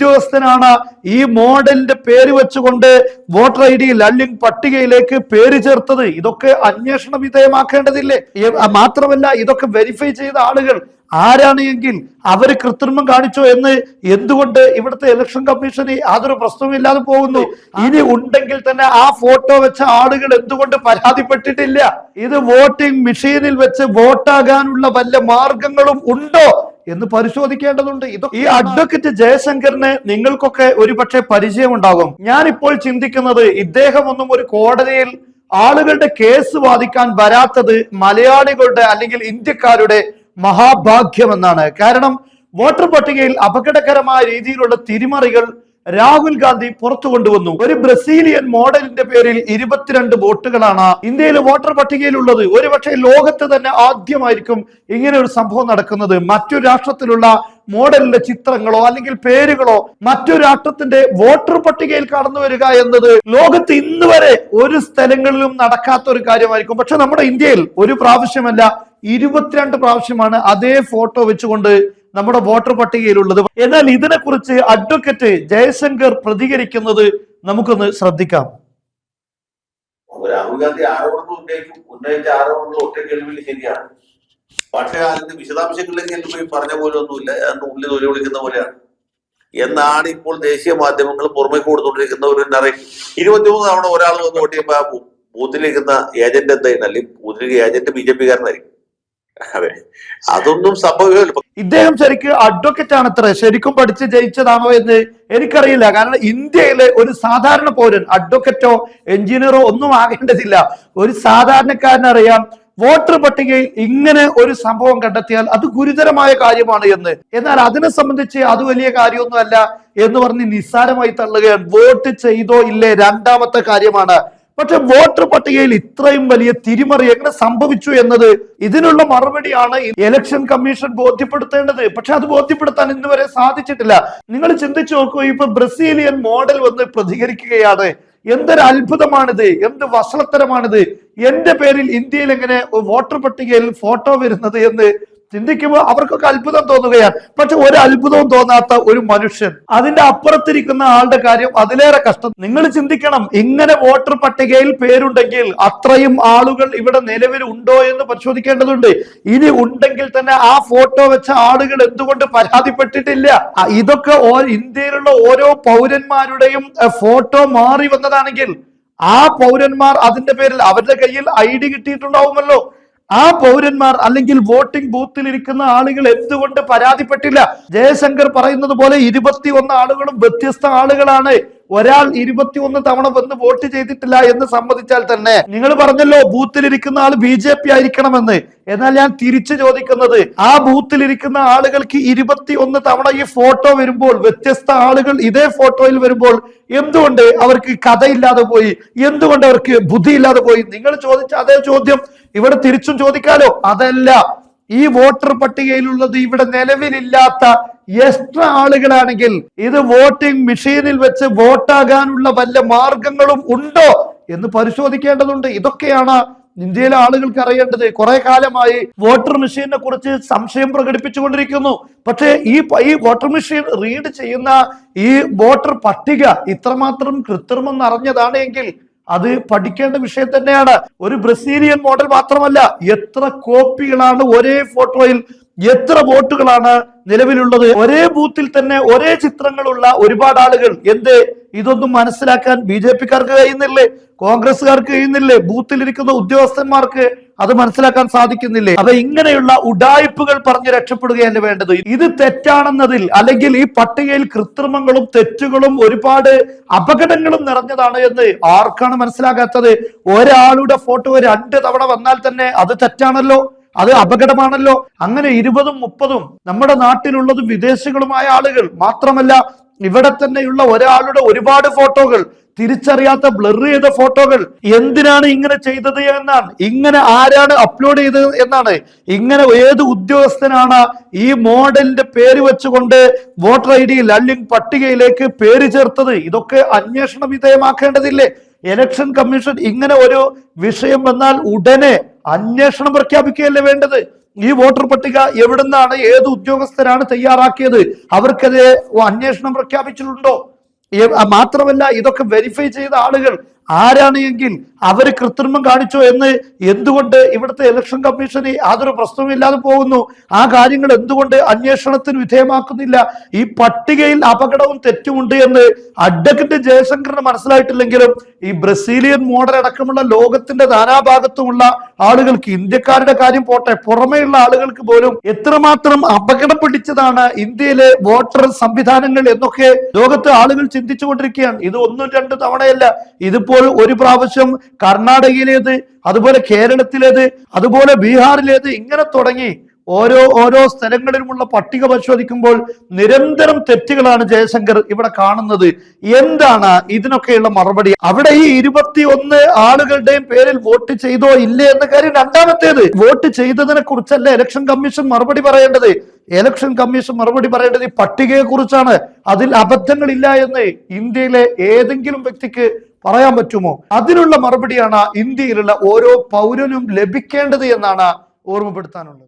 ഉദ്യോഗസ്ഥനാണ് ഈ മോഡലിന്റെ പേര് വെച്ചുകൊണ്ട് വോട്ടർ ഐ ഡിയിൽ അല്ലെങ്കിൽ പട്ടികയിലേക്ക് പേര് ചേർത്തത്. ഇതൊക്കെ അന്വേഷണ വിധേയമാക്കേണ്ടതില്ലേ? മാത്രമല്ല ഇതൊക്കെ വെരിഫൈ ചെയ്ത ആളുകൾ ആരാണ് എങ്കിൽ അവർ കൃത്രിമം കാണിച്ചോ എന്ന് എന്തുകൊണ്ട് ഇവിടുത്തെ ഇലക്ഷൻ കമ്മീഷന് യാതൊരു പ്രശ്നമില്ലാതെ പോകുന്നു? ഇനി ഉണ്ടെങ്കിൽ തന്നെ ആ ഫോട്ടോ വെച്ച ആളുകൾ എന്തുകൊണ്ട് പരാതിപ്പെട്ടിട്ടില്ല? ഇത് വോട്ടിംഗ് മെഷീനിൽ വെച്ച് വോട്ടാകാനുള്ള വല്ല മാർഗങ്ങളും ഉണ്ടോ? എന്ന് പരിശോധിക്കേണ്ടതുണ്ട്. ഇത് ഈ അഡ്വക്കേറ്റ് ജയശങ്കറിന് നിങ്ങൾക്കൊക്കെ ഒരുപക്ഷെ പരിചയമുണ്ടാകും. ഞാനിപ്പോൾ ചിന്തിക്കുന്നത് ഇദ്ദേഹം ഒന്നും ഒരു കോടതിയിൽ ആളുകളുടെ കേസ് വാദിക്കാൻ വരാത്തത് മലയാളികളുടെ അല്ലെങ്കിൽ ഇന്ത്യക്കാരുടെ മഹാഭാഗ്യമെന്നാണ്. കാരണം വോട്ടർ പട്ടികയിൽ അപകടകരമായ രീതിയിലുള്ള തിരിമറികൾ രാഹുൽ ഗാന്ധി പുറത്തു കൊണ്ടുവന്നു. ഒരു ബ്രസീലിയൻ മോഡലിന്റെ പേരിൽ ഇരുപത്തിരണ്ട് വോട്ടുകളാണ് ഇന്ത്യയിലെ വോട്ടർ പട്ടികയിലുള്ളത്. ഒരുപക്ഷെ ലോകത്ത് തന്നെ ആദ്യമായിരിക്കും ഇങ്ങനെ ഒരു സംഭവം നടക്കുന്നത്. മറ്റൊരു രാഷ്ട്രത്തിലുള്ള മോഡലിന്റെ ചിത്രങ്ങളോ അല്ലെങ്കിൽ പേരുകളോ മറ്റൊരു രാഷ്ട്രത്തിന്റെ വോട്ടർ പട്ടികയിൽ കടന്നു വരിക എന്നത് ലോകത്ത് ഇന്ന് വരെ ഒരു സ്ഥലങ്ങളിലും നടക്കാത്ത ഒരു കാര്യമായിരിക്കും. പക്ഷെ നമ്മുടെ ഇന്ത്യയിൽ ഒരു പ്രാവശ്യമല്ല ഇരുപത്തിരണ്ട് പ്രാവശ്യമാണ് അതേ ഫോട്ടോ വെച്ചുകൊണ്ട് നമ്മുടെ വോട്ടർ പട്ടികയിലുള്ളത്. എന്നാൽ ഇതിനെക്കുറിച്ച് അഡ്വക്കേറ്റ് ജയശങ്കർ പ്രതികരിക്കുന്നത് നമുക്കൊന്ന് ശ്രദ്ധിക്കാം. രാഹുൽ ഗാന്ധി ആരോപണങ്ങൾ ഉന്നയിക്കും. ഉന്നയിച്ച ആരോപണങ്ങൾ ഒറ്റ കേൾവിൽ ശരിയാണ്. പക്ഷേ അതിന്റെ വിശദാംശങ്ങളിലേക്ക് പോയി പറഞ്ഞ പോലെ ഒന്നുമില്ല. അതിന്റെ ഉള്ളിൽ തൊലി വിളിക്കുന്ന പോലെയാണ്. എന്നാണ് ഇപ്പോൾ ദേശീയ മാധ്യമങ്ങൾ പുറമേക്ക് കൊടുത്തുകൊണ്ടിരിക്കുന്ന ഒരു നറേഷൻ ഇരുപത്തിമൂന്ന് തവണ ഒരാൾ വന്ന് വോട്ട് ചെയ്യുമ്പോൾ ബൂത്തിലിരിക്കുന്ന ഏജന്റ് എന്തായിരുന്നു അല്ലെങ്കിൽ ബൂത്തിലേക്ക് ഏജന്റ് ബി ജെ പി കാരനായിരിക്കും അതെ. അതൊന്നും സംഭവിക്കില്ല. ഇദ്ദേഹം ശരിക്കും അഡ്വക്കേറ്റ് ആണ് അത്ര ശരിക്കും പഠിച്ച് ജയിച്ചതാണോ എന്ന് എനിക്കറിയില്ല. കാരണം ഇന്ത്യയിലെ ഒരു സാധാരണ പൗരൻ അഡ്വക്കറ്റോ എഞ്ചിനീയറോ ഒന്നും ആകേണ്ടതില്ല. ഒരു സാധാരണക്കാരനറിയാം വോട്ടർ പട്ടികയിൽ ഇങ്ങനെ ഒരു സംഭവം കണ്ടെത്തിയാൽ അത് ഗുരുതരമായ കാര്യമാണ് എന്ന്. എന്നാൽ അതിനെ സംബന്ധിച്ച് അത് വലിയ കാര്യമൊന്നുമല്ല എന്ന് പറഞ്ഞ് നിസ്സാരമായി തള്ളുകയാണ്. വോട്ട് ചെയ്തോ ഇല്ലേ? രണ്ടാമത്തെ കാര്യമാണ്. പക്ഷെ വോട്ടർ പട്ടികയിൽ ഇത്രയും വലിയ തിരിമറി എങ്ങനെ സംഭവിച്ചു എന്നത് ഇതിനുള്ള മറുപടിയാണ് ഇലക്ഷൻ കമ്മീഷൻ ബോധ്യപ്പെടുത്തേണ്ടത്. പക്ഷെ അത് ബോധ്യപ്പെടുത്താൻ ഇന്ന് വരെ സാധിച്ചിട്ടില്ല. നിങ്ങൾ ചിന്തിച്ചു നോക്കൂ ഇപ്പൊ ബ്രസീലിയൻ മോഡൽ വന്ന് പ്രതികരിക്കുകയാണ്. എന്തൊരു അത്ഭുതമാണിത് എന്ത് വഷളത്തരമാണിത്. എന്റെ പേരിൽ ഇന്ത്യയിൽ എങ്ങനെ വോട്ടർ പട്ടികയിൽ ഫോട്ടോ വരുന്നത് എന്ന് ചിന്തിക്കുമ്പോൾ അവർക്കൊക്കെ അത്ഭുതം തോന്നുകയാണ്. പക്ഷെ ഒരു അത്ഭുതവും തോന്നാത്ത ഒരു മനുഷ്യൻ അതിന്റെ അപ്പുറത്തിരിക്കുന്ന ആളുടെ കാര്യം അതിലേറെ കഷ്ടം. നിങ്ങൾ ചിന്തിക്കണം ഇങ്ങനെ വോട്ടർ പട്ടികയിൽ പേരുണ്ടെങ്കിൽ അത്രയും ആളുകൾ ഇവിടെ നിലവിൽ ഉണ്ടോ എന്ന് പരിശോധിക്കേണ്ടതുണ്ട്. ഇനി ഉണ്ടെങ്കിൽ തന്നെ ആ ഫോട്ടോ വെച്ച ആളുകൾ എന്തുകൊണ്ട് പരാതിപ്പെട്ടിട്ടില്ല? ഇതൊക്കെ ഇന്ത്യയിലുള്ള ഓരോ പൗരന്മാരുടെയും ഫോട്ടോ മാറി വന്നതാണെങ്കിൽ ആ പൗരന്മാർ അതിന്റെ പേരിൽ അവരുടെ കയ്യിൽ ഐ ഡി കിട്ടിയിട്ടുണ്ടാവുമല്ലോ. ആ പൗരന്മാർ അല്ലെങ്കിൽ വോട്ടിംഗ് ബൂത്തിൽ ഇരിക്കുന്ന ആളുകൾ എന്തുകൊണ്ട് പരാതിപ്പെട്ടില്ല? ജയശങ്കർ പറയുന്നത് പോലെ ഇരുപത്തി ഒന്ന് ആളുകളും വ്യത്യസ്ത ആളുകളാണ്. ഒരാൾ ഇരുപത്തിയൊന്ന് തവണ വന്ന് വോട്ട് ചെയ്തിട്ടില്ല എന്ന് സമ്മതിച്ചാൽ തന്നെ. നിങ്ങൾ പറഞ്ഞല്ലോ ബൂത്തിലിരിക്കുന്ന ആൾ ബി ജെ പി ആയിരിക്കണമെന്ന്. എന്നാൽ ഞാൻ തിരിച്ചു ചോദിക്കുന്നത് ആ ബൂത്തിലിരിക്കുന്ന ആളുകൾക്ക് ഇരുപത്തി ഒന്ന് തവണ ഈ ഫോട്ടോ വരുമ്പോൾ വ്യത്യസ്ത ആളുകൾ ഇതേ ഫോട്ടോയിൽ വരുമ്പോൾ എന്തുകൊണ്ട് അവർക്ക് കഥയില്ലാതെ പോയി? എന്തുകൊണ്ട് അവർക്ക് ബുദ്ധിയില്ലാതെ പോയി? നിങ്ങൾ ചോദിച്ച അതേ ചോദ്യം ഇവിടെ തിരിച്ചും ചോദിക്കാലോ? അതല്ല ഈ വോട്ടർ പട്ടികയിലുള്ളത് ഇവിടെ നിലവിലില്ലാത്ത എക്സ്ട്രാ ആളുകളാണെങ്കിൽ ഇത് വോട്ടിംഗ് മെഷീനിൽ വെച്ച് വോട്ടാകാനുള്ള വല്ല മാർഗങ്ങളും ഉണ്ടോ എന്ന് പരിശോധിക്കേണ്ടതുണ്ട്. ഇതൊക്കെയാണ് ഇന്ത്യയിലെ ആളുകൾക്ക് അറിയേണ്ടത്. കുറെ കാലമായി വോട്ടർ മെഷീനെ കുറിച്ച് സംശയം പ്രകടിപ്പിച്ചുകൊണ്ടിരിക്കുന്നു. പക്ഷേ ഈ ഈ വോട്ടർ മെഷീൻ റീഡ് ചെയ്യുന്ന ഈ വോട്ടർ പട്ടിക ഇത്രമാത്രം കൃത്രിമം നിറഞ്ഞതാണ് എങ്കിൽ അത് പഠിക്കേണ്ട വിഷയം തന്നെയാണ്. ഒരു ബ്രസീലിയൻ മോഡൽ മാത്രമല്ല എത്ര കോപ്പികളാണ് ഒരേ ഫോട്ടോയിൽ എത്ര വോട്ടുകളാണ് നിലവിലുള്ളത്. ഒരേ ബൂത്തിൽ തന്നെ ഒരേ ചിത്രങ്ങളുള്ള ഒരുപാട് ആളുകൾ. എന്ത്? ഇതൊന്നും മനസ്സിലാക്കാൻ ബി ജെ പിക്കാർക്ക് കഴിയുന്നില്ലേ? കോൺഗ്രസ്സുകാർക്ക് കഴിയുന്നില്ലേ? ബൂത്തിലിരിക്കുന്ന ഉദ്യോഗസ്ഥന്മാർക്ക് അത് മനസ്സിലാക്കാൻ സാധിക്കുന്നില്ലേ? അപ്പൊ ഇങ്ങനെയുള്ള ഉഡായിപ്പുകൾ പറഞ്ഞ് രക്ഷപ്പെടുകയല്ല വേണ്ടത്? ഇത് തെറ്റാണെന്നതിൽ അല്ലെങ്കിൽ ഈ പട്ടികയിൽ കൃത്രിമങ്ങളും തെറ്റുകളും ഒരുപാട് അപകടങ്ങളും നിറഞ്ഞതാണ് എന്ന് ആർക്കാണ് മനസ്സിലാകാത്തത്? ഒരാളുടെ ഫോട്ടോ രണ്ട് തവണ വന്നാൽ തന്നെ അത് തെറ്റാണല്ലോ? അത് അപകടമാണല്ലോ? അങ്ങനെ ഇരുപതും മുപ്പതും നമ്മുടെ നാട്ടിലുള്ളതും വിദേശികളുമായ ആളുകൾ മാത്രമല്ല ഇവിടെ തന്നെയുള്ള ഒരാളുടെ ഒരുപാട് ഫോട്ടോകൾ തിരിച്ചറിയാത്ത ബ്ലർ ചെയ്ത ഫോട്ടോകൾ എന്തിനാണ് ഇങ്ങനെ ചെയ്തത് എന്നാണ്. ഇങ്ങനെ ആരാണ് അപ്ലോഡ് ചെയ്തത് എന്നാണ്. ഇങ്ങനെ ഏത് ഉദ്യോഗസ്ഥനാണ് ഈ മോഡലിന്റെ പേര് വെച്ചുകൊണ്ട് വോട്ടർ ഐ ഡി അല്ലെങ്കിൽ പട്ടികയിലേക്ക് പേര് ചേർത്തത്? ഇതൊക്കെ അന്വേഷണ വിധേയമാക്കേണ്ടതില്ലേ? ഇലക്ഷൻ കമ്മീഷൻ ഇങ്ങനെ ഒരു വിഷയം വന്നാൽ ഉടനെ അന്വേഷണം പ്രഖ്യാപിക്കുകയല്ലേ വേണ്ടത്? ഈ വോട്ടർ പട്ടിക എവിടുന്നാണ് ഏത് ഉദ്യോഗസ്ഥരാണ് തയ്യാറാക്കിയത്? അവർക്കെതിരെ അന്വേഷണം പ്രഖ്യാപിച്ചിട്ടുണ്ടോ? മാത്രമല്ല ഇതൊക്കെ വെരിഫൈ ചെയ്ത ആളുകൾ ആരാണ് എങ്കിൽ അവർ കൃത്രിമം കാണിച്ചോ എന്ന് എന്തുകൊണ്ട് ഇവിടുത്തെ ഇലക്ഷൻ കമ്മീഷന് യാതൊരു പ്രശ്നവുമില്ലാതെ പോകുന്നു? ആ കാര്യങ്ങൾ എന്തുകൊണ്ട് അന്വേഷണത്തിന് വിധേയമാക്കുന്നില്ല? ഈ പട്ടികയിൽ അപകടവും തെറ്റുമുണ്ട് എന്ന് അഡ്വക്കറ്റ് ജയശങ്കറിന് മനസ്സിലായിട്ടില്ലെങ്കിലും ഈ ബ്രസീലിയൻ മോഡൽ അടക്കമുള്ള ലോകത്തിന്റെ നാനാഭാഗത്തുമുള്ള ആളുകൾക്ക് ഇന്ത്യക്കാരുടെ കാര്യം പോട്ടെ പുറമേയുള്ള ആളുകൾക്ക് പോലും എത്രമാത്രം അപകടം പിടിച്ചതാണ് ഇന്ത്യയിലെ വോട്ടർ സംവിധാനങ്ങൾ എന്നൊക്കെ ലോകത്തെ ആളുകൾ ചിന്തിച്ചുകൊണ്ടിരിക്കുകയാണ്. ഇത് ഒന്നും രണ്ട് തവണയല്ല. ഇതിപ്പോൾ ഒരു പ്രാവശ്യം കർണാടകയിലേത് അതുപോലെ കേരളത്തിലേത് അതുപോലെ ബീഹാറിലേത് ഇങ്ങനെ തുടങ്ങി ഓരോ ഓരോ സ്ഥലങ്ങളിലുമുള്ള പട്ടിക പരിശോധിക്കുമ്പോൾ നിരന്തരം തെറ്റുകളാണ് ജയശങ്കർ ഇവിടെ കാണുന്നത്. എന്താണ് ഇതിനൊക്കെയുള്ള മറുപടി? അവിടെ ഈ ഇരുപത്തി ഒന്ന് ആളുകളുടെയും പേരിൽ വോട്ട് ചെയ്തോ ഇല്ലേ എന്ന കാര്യം രണ്ടാമത്തേത്. വോട്ട് ചെയ്തതിനെ കുറിച്ചല്ല ഇലക്ഷൻ കമ്മീഷൻ മറുപടി പറയേണ്ടത്? ഇലക്ഷൻ കമ്മീഷൻ മറുപടി പറയേണ്ടത് ഈ പട്ടികയെ കുറിച്ചാണ് അതിൽ അബദ്ധങ്ങളില്ല എന്ന് ഇന്ത്യയിലെ ഏതെങ്കിലും വ്യക്തിക്ക് പറയാൻ പറ്റുമോ? അതിനുള്ള മറുപടിയാണ് ഇന്ത്യയിലുള്ള ഓരോ പൗരനും ലഭിക്കേണ്ടത് എന്നാണ് ഓർമ്മപ്പെടുത്താനുള്ളത്.